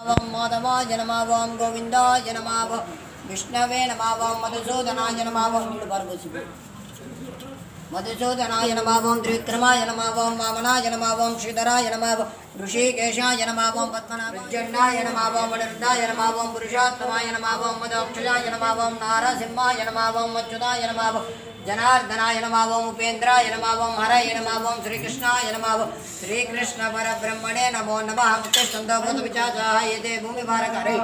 ఓం మాధవాయ నమావం గోవిందాయ నమావం విష్ణవే నమావం మధుసూదనాయ నమావం నీళ్ళు మధుసూదనాయ నమావం త్రివిక్రమాయ నమావం వామనాయ నమావం శ్రీధరాయ నమావం ఋషికేశాయ నమావం పద్మనాభజన్నాయ నమావం వనరుద్ధాయ నమావం పురుషాత్తమాయ నమావం మదోక్షజాయ నమావం నారసింహాయ నమావం మచ్చుదాయ నమావం జనార్దనాయ నమావం ఉపేంద్రాయ నమావం హరయ నమావం శ్రీకృష్ణాయ నమావం శ్రీకృష్ణ పరబ్రహ్మణే నమో నమ ముఖ్య సందోభృత విచాచాయ భూమి భారకరే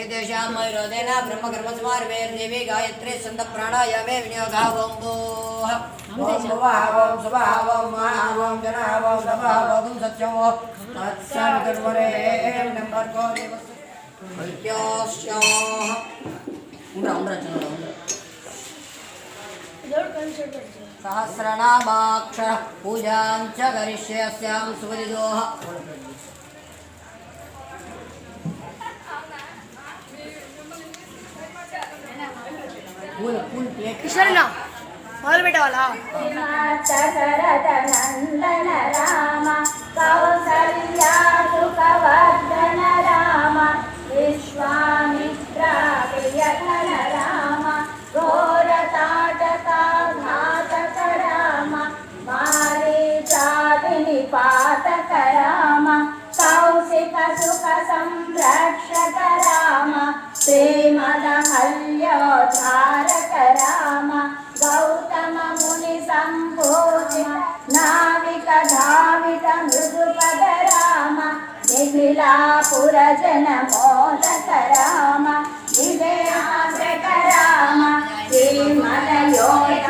एतेषां मयूरोदेन ब्रह्मकर्मसमारभेर्देवी गायत्री छन्द प्राणायामे विनियोगः ॐ भूः ॐ भुवः ॐ सुवः ॐ महाः ॐ जनः ॐ तपः ॐ सत्यं ॐ तत्सवितुर्वरेण्यं भर्गो देवस्य प्रत्योश्चाः उम्र उम्र चलो उम्र सहस्रनामाक्षर पूजां च करिष्ये अस्यां सुवदिदोः కృష్ణ మొదలు పెట్టవాలా నందన రామ కౌసల్యాదుకవర్ధన రామ విశ్వామిత్ర ప్రియధన రామ ఘోరతాటకాఘాతక రామ మారే జాతిని పాతక రామ కౌశిక సుఖ సంరక్షక రామ శ్రీమద హల్యోధార రామ గౌతమ ముని సంభూతి నావిక ధావిత మృదుపద రామ నిఖిలాపుర జన మోదక రామ విజయాసక రామ శ్రీమదయోధాయక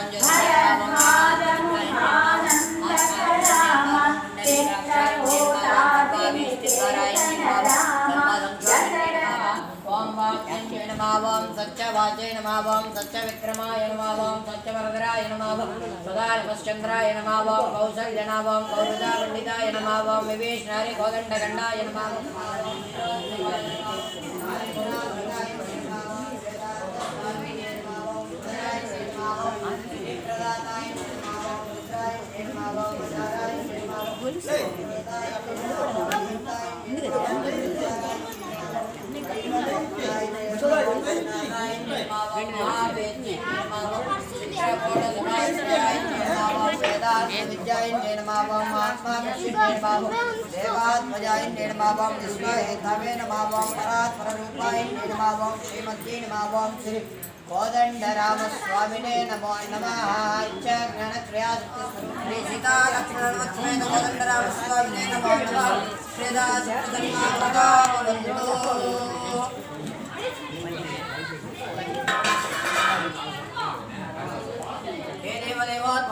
నమావం సత్యవాచయ నమావం సత్యవిక్రమాయ నమావం సత్యవరదరాయ నమావం సదానమశ్చంద్రాయ నమావం కౌశల్య నామం కౌరుదా పండితాయ నమావం వివేష్ణారి కోదండగండాయ నమావం కోదండరామస్వామినే నమో నమ శ్రీ సీతాలక్ష్మణ కోదండరామస్వామినే నమో నమ శ్రీదాసు हे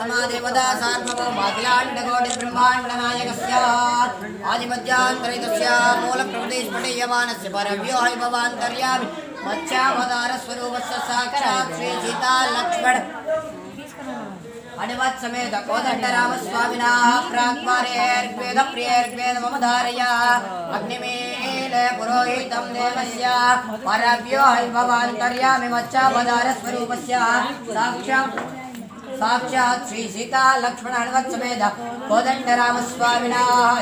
परमादेवता सार्वभौमाखिलाण्डकोटिब्रह्माण्डनायकस्य आदिमध्यान्तरितस्य मूलप्रभृतिस्फुटीयमानस्य परव्यो हि भवान्तर्यामि मत्स्यावतारस्वरूपस्य साकरात् श्रीसीता लक्ष्मण। अनुवत् समेत कोदण्डरामस्वामिनाः प्राग्वारेर्वेदप्रियेर्वेद मम धारया अग्निमेल पुरोहितं देवस्य परव्यो हि भवान्तर्यामि मत्स्यावतारस्वरूपस्य साक्षात् సాక్షాత్ శ్రీ సీతా లక్ష్మణ హనుమత్సమేత కోదండరామస్వామినా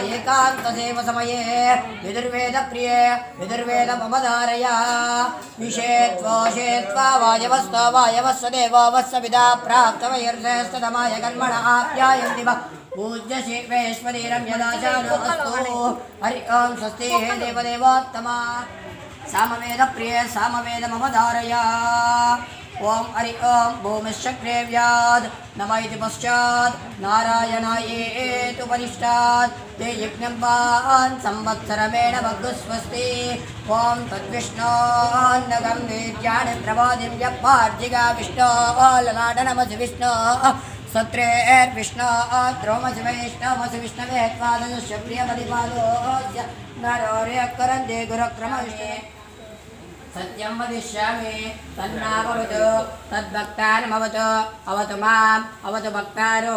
ఏకాంతదేవ సమయే యజుర్వేద ప్రియే యజుర్వేద మమదారయ విషేత్వోషేత్వా వాయవస్తో వాయవస్వ దేవో వస్వ పిదా ప్రాప్తమయర్శస్తమాయ కర్మణ ఆప్యాయంతి పూజ్య శివేశ్వరీరం యదాచారో హరి ఓం స్వస్తి హే దేవదేవోత్తమ సామవేద ప్రియ సామవేద మమ ధారయా ॐ हरि ॐ भूमिश्चक्रे व्याद नम पश्चात पश्चात् नारायणाये ते यज्ञं वान् संवत्सरमेण भग्स्वस्ति ॐ तद्विष्णोन्नगं वीर्याणि प्रवादिं व्यपार्जिगा विष्णो ललाट नमसि विष्णो सत्रेर्विष्णो द्रोमसि वैष्णवसि विष्णवे त्वादनुष्य प्रियमधिपादो नरोरे करन्ते गुरुक्रमविष्णे सत्यम वदिष्यामि। तन्नावतु तद्भक्तारमवतु अवतु माम्, अवतु भक्तारो।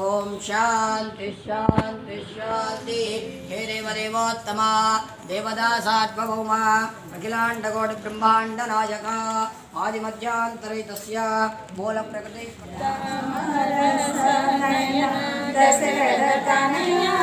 ॐ शान्ति शान्ति शान्ति। हे देवदेवोत्तमा देवदासात्मभौमा अखिलाण्डकोटिब्रह्माण्डनायक, आदिमध्यान्तरहितस्य मूलप्रकृति। दशरथनया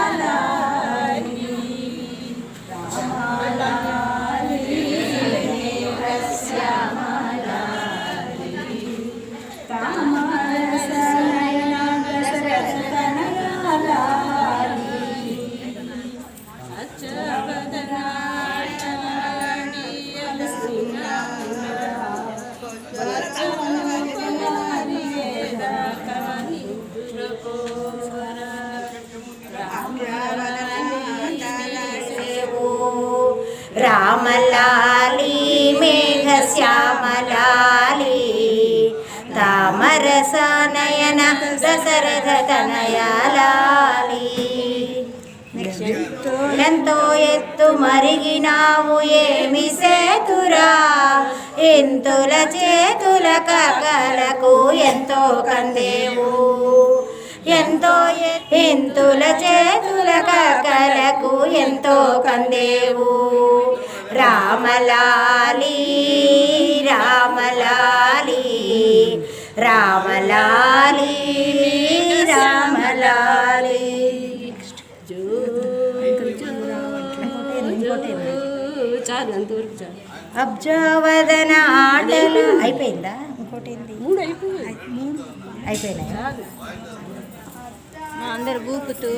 తామరసనయన దశరథ తనయాలి ఎంతో ఎత్తు మరిగినావు ఏమి సేతురా ఎంతుల చేతుల కకలకు ఎంతో కందేవు ఎంతో ఎంతుల చేతుల కకలకు ఎంతో కందేవు రామలాలి రామలాలి రామలాలి రామలాలి. అబ్జావదన ఆటలు అయిపోయిందా? ఇంకోటి ఏంది మూడు అయిపోయినాయా అందరు గూపుతూ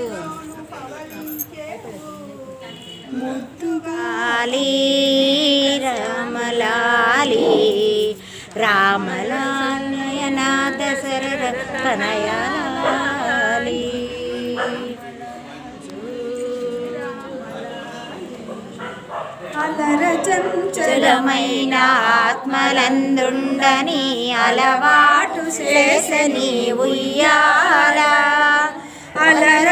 లాలి రామలాలి రామలాలయన దశరథ తనయాలి చలమైన ఆత్మలందుండని అలవాటు చేసని ఉయ్యాల. అలర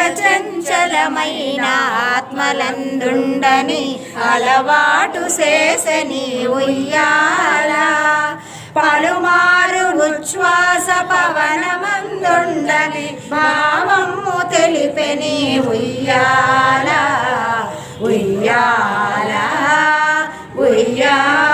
చంచలమైన ఆత్మలందుండని అలవాటు చేసని ఉయ్యాల పలుమారు ఉచ్ఛ్వాస పవనమందుండని భావము తెలిపెని ఉయ్యాల ఉయ్యాల ఉయ్యాల ఉయ్యాల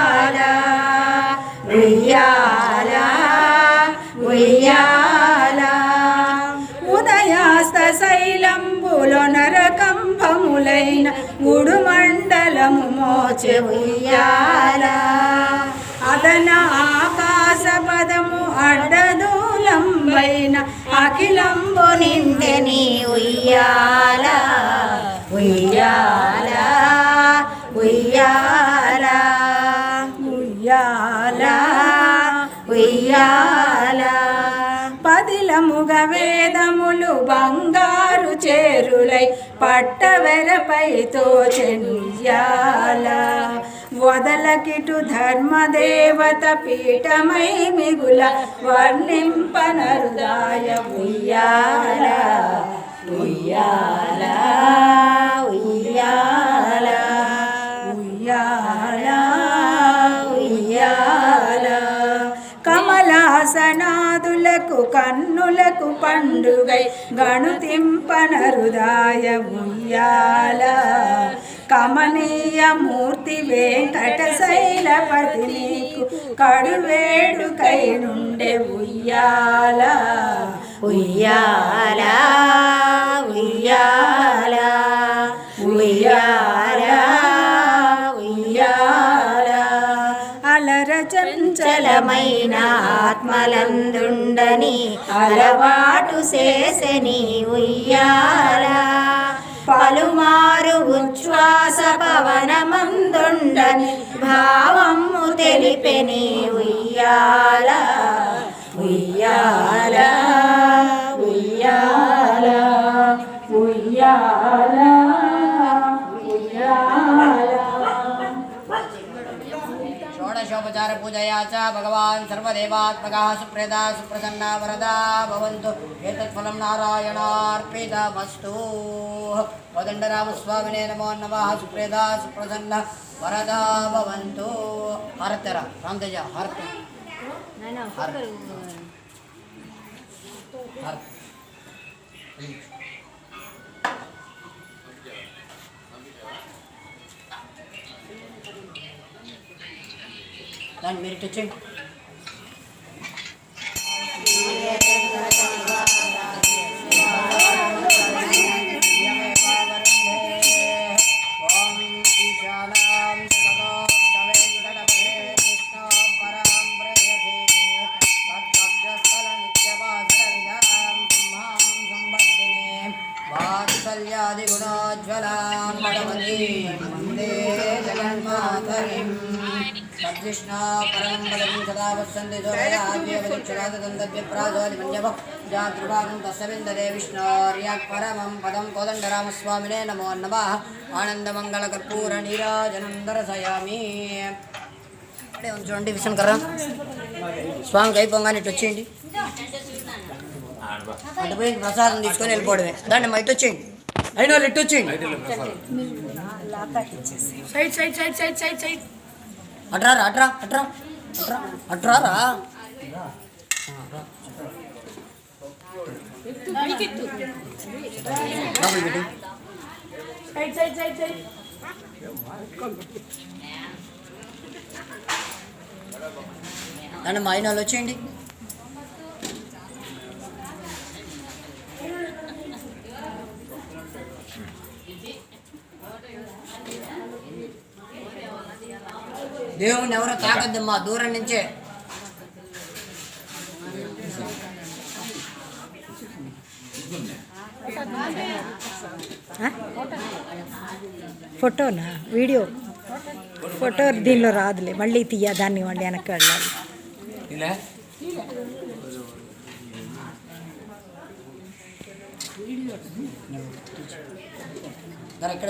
మోచె ఉయ్యాల అదన ఆకాశ పదము అడ్డదూలంబైన అఖిలంబు నిండెని ఉయ్యాల. ఉయ్యాల ఉయ్యాల. ఉయ్యాల. ఉయ్యాల. పదిలముగ వేదములు బంగారు చేరులై పట్టవెరపై చెయ్యాల వదలకిటు ధర్మదేవత పీఠమై మిగుల వర్ణింపనరుదాయ ఉయ్యాల. ఉయ్యాల ఉయ్యాల ఉయ్యాల. కమలాసనాదులకు కన్నులకు పండుగై గణుతింపనరుదాయ ఉయ్యాల కమనీయ మూర్తి వెంకట శైలపతి నీకు కడువేడుకై నుండే ఉయ్యాల ఉయ్యాల. ఉయ్యాల ఉయ్యాల. చంచలమైన ఆత్మలందుండని అలవాటు చేసని ఉయ్యాల పలుమారు ఉచ్ఛ్వాస పవనమందుండని భావము తెలిపెని ఉయ్యాల ఉయ్యాల. ఉయ్యాల షోడశ షోపచార పూజయా చ భగవాన్ సర్వదేవాత్మకः సుప్రదా సుప్రసన్నా వరదా భవంతు ఏతత్ ఫలం నారాయణార్పితమస్తు కోదండరామస్వామినే నమో నమः సుప్రదా సుప్రసన్న వరదా భవంతు నిత్యవాసర మెరిట్ వచ్చేయండి. వాత్సల్యాది గుణోజ్వలాం భగవతీం తద్విష్ణా పరం పదం సదా వత్సంతి దోరయాద్యవదిక్షరాదంతవ్యప్రాజోదిమన్యవ జాతృభాగం తస్సవిందదే విష్ణోర్యాక్ పరమం పదం కోదండరామస్వామినే నమో నమః. ఆనందమంగళకర్పూర నీరాజనం దర్శయామి. ఇక్కడే ఉంది చూడండి విష్ణుకర్ర స్వామికి అయిపోగానే ఇటు వచ్చేయండి. అటు పోయి ప్రసాదం తీసుకొని వెళ్ళిపోవడమే. దాన్ని మా ఇటు వచ్చేయండి. అయిన వాళ్ళు ఇటు వచ్చేయండి. Side side side side side side. అట్రా అట్రా అట్రా సైడ్ సైడ్ దాన్ని మా వాళ్ళు వచ్చేయండి దేవుణ్ణి ఎవరో తాకద్దమ్మా దూరం నుంచే. ఫోటోనా? వీడియో? ఫోటో దీనిలో రాదులే. మళ్ళీ తీయ దాన్ని మళ్ళీ వెనక్కి వెళ్ళాలి. ఇక్కడ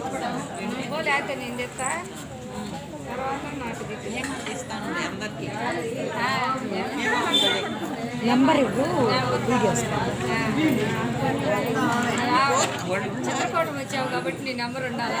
లేకపోతే నేను చెప్తా తర్వాత నాకు నెంబర్ ఇవ్వు వీడియోస్ చిత్రకూటం వచ్చావు కాబట్టి నీ నెంబర్ ఉండాలా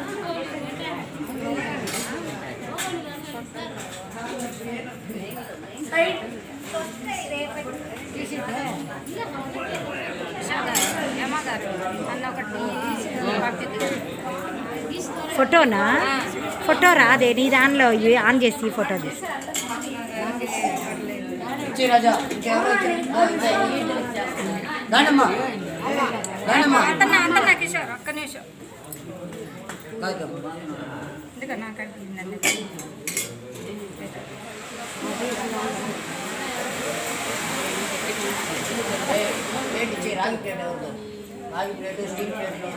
ఫోటోనా ఫోటో రాదే నీ దానిలో ఇవి ఆన్ చేసి ఫోటో తీసి రాగి ప్లేట్ ఎవరిదో రాగి ప్లేట్ స్టీల్ ప్లేట్లు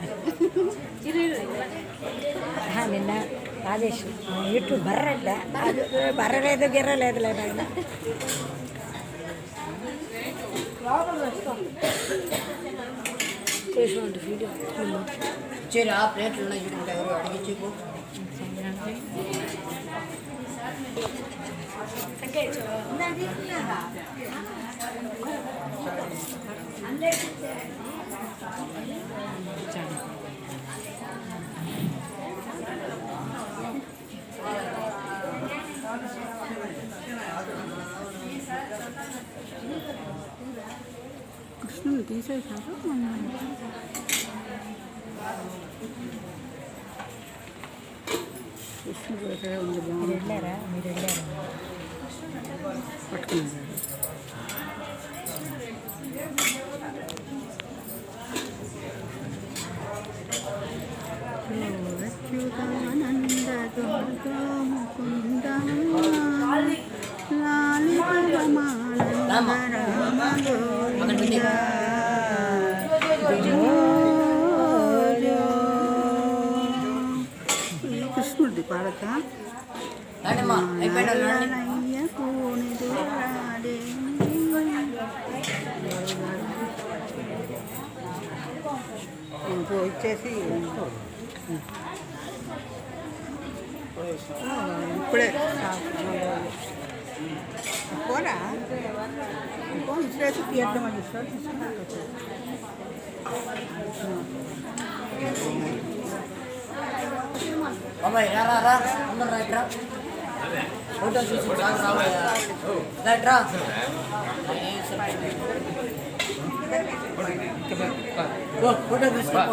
ఇస్తారు ఇటు ఇటు ఇటు అది కనిపించే లైట్ ఇచ్చేయాలి ఇదిగో ఈ కన్ను చూడేయాలి ఆహా, నిన్న రాజేష్ యూట్యూబ్ బర్రెడ్డ అది బర్రలేదు గిర్రలేదు లేదు ఆయన ఇచ్చేరా ప్లేట్లు ఉన్నాయి చూడండి ఎవరు అడిగించి పో. కృష్ణుని తీసేశారు కృష్ణుడు వేరే ఉంది మీరు బాగుంది వెళ్ళారా మీరు వెళ్ళారా పట్టుకున్నారు రామ్మా. అక్కడ పాడక ఇచ్చేసి. ఇప్పుడే. పోరా? ఇంకో ఇచ్చేసి తీద్దాం అని ఇస్తారు బాబాయ్ రా రా రా. అందరు రైట్ రా. ఫోటో చూసి రైట్ రా ఫోటో పంపిస్తాం